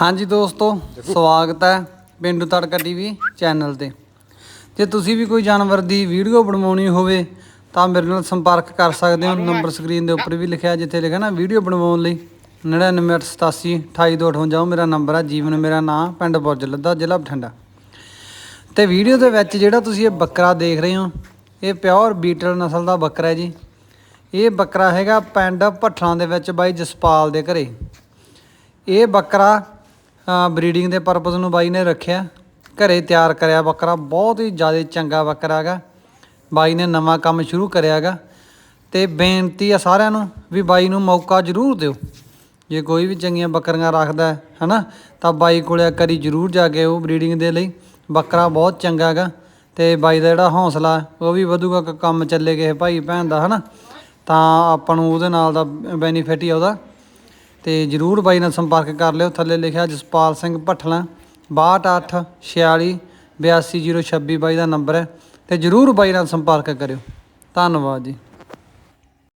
ਹਾਂਜੀ ਦੋਸਤੋ, ਸਵਾਗਤ ਹੈ ਪਿੰਡੂ ਤੜਕਾ ਟੀਵੀ ਚੈਨਲ ਤੇ। ਜੇ ਤੁਸੀਂ ਵੀ ਕੋਈ ਜਾਨਵਰ ਦੀ ਵੀਡੀਓ ਬਣਵਾਉਣੀ ਹੋਵੇ, ਤਾਂ ਮੇਰੇ ਨਾਲ ਸੰਪਰਕ ਕਰ ਸਕਦੇ ਹੋ। ਨੰਬਰ ਸਕਰੀਨ ਦੇ ਉੱਪਰ ਵੀ ਲਿਖਿਆ, ਜਿੱਥੇ ਲਿਖਿਆ ਨਾ, ਵੀਡੀਓ ਬਣਵਾਉਣ ਲਈ 9987 28258 ਮੇਰਾ ਨੰਬਰ ਹੈ, ਜੀਵਨ ਮੇਰਾ ਨਾਮ ਪਿੰਡ ਬੁਰਜ ਦਾ ਜ਼ਿਲ੍ਹਾ ਬਠਿੰਡਾ। ਤੇ ਵੀਡੀਓ ਦੇ ਵਿੱਚ ਜਿਹੜਾ ਤੁਸੀਂ ਇਹ ਬੱਕਰਾ ਦੇਖ ਰਹੇ ਹੋ, ਇਹ ਪਿਓਰ ਬੀਟਲ ਨਸਲ ਦਾ ਬੱਕਰਾ ਹੈ ਜੀ। ਇਹ ਬੱਕਰਾ ਹੈਗਾ ਪਿੰਡ ਭੱਠਲਾਂ ਦੇ ਵਿੱਚ ਬਾਈ ਜਸਪਾਲ ਦੇ ਘਰੇ। ਇਹ ਬੱਕਰਾ ਬਰੀਡਿੰਗ ਦੇ ਪਰਪਸ ਨੂੰ ਬਾਈ ਨੇ ਰੱਖਿਆ। ਘਰੇ ਤਿਆਰ ਕਰਿਆ ਬੱਕਰਾ, ਬਹੁਤ ਹੀ ਜ਼ਿਆਦਾ ਚੰਗਾ ਬੱਕਰਾ ਹੈਗਾ। ਬਾਈ ਨੇ ਨਵਾਂ ਕੰਮ ਸ਼ੁਰੂ ਕਰਿਆ ਹੈਗਾ। ਤੇ ਬੇਨਤੀ ਆ ਸਾਰਿਆਂ ਨੂੰ ਵੀ ਬਾਈ ਨੂੰ ਮੌਕਾ ਜ਼ਰੂਰ ਦਿਓ। ਜੇ ਕੋਈ ਵੀ ਚੰਗੀਆਂ ਬੱਕਰੀਆਂ ਰੱਖਦਾ ਹੈ, ਹਨਾ, ਤਾਂ ਬਾਈ ਕੋਲੇ ਇੱਕ ਵਾਰੀ ਜ਼ਰੂਰ ਜਾ ਕੇ ਉਹ ਬਰੀਡਿੰਗ ਦੇ ਲਈ। ਬੱਕਰਾ ਬਹੁਤ ਚੰਗਾ ਹੈਗਾ। ਤੇ ਬਾਈ ਦਾ ਜਿਹੜਾ ਹੌਸਲਾ, ਉਹ ਵੀ ਵਧੂਗਾ ਕੰਮ ਚੱਲੇ ਗਏ ਭਾਈ ਭੈਣ ਦਾ, ਹਨਾ। ਤਾਂ ਆਪਾਂ ਨੂੰ ਉਹਦੇ ਨਾਲ ਦਾ ਬੈਨੀਫਿਟ ਹੀ ਆ ਉਹਦਾ। ਤੇ ਜਰੂਰ ਬਾਈ ਨਾਲ ਸੰਪਰਕ ਕਰ ਲਿਓ। ਥੱਲੇ ਲਿਖਿਆ ਜਸਪਾਲ ਸਿੰਘ ਭੱਠਲਾ 62 46 82026 ਬਾਈ ਦਾ ਨੰਬਰ ਹੈ ਤੇ ਜਰੂਰ ਬਾਈ ਨਾਲ ਸੰਪਰਕ ਕਰਿਓ। ਧੰਨਵਾਦ ਜੀ।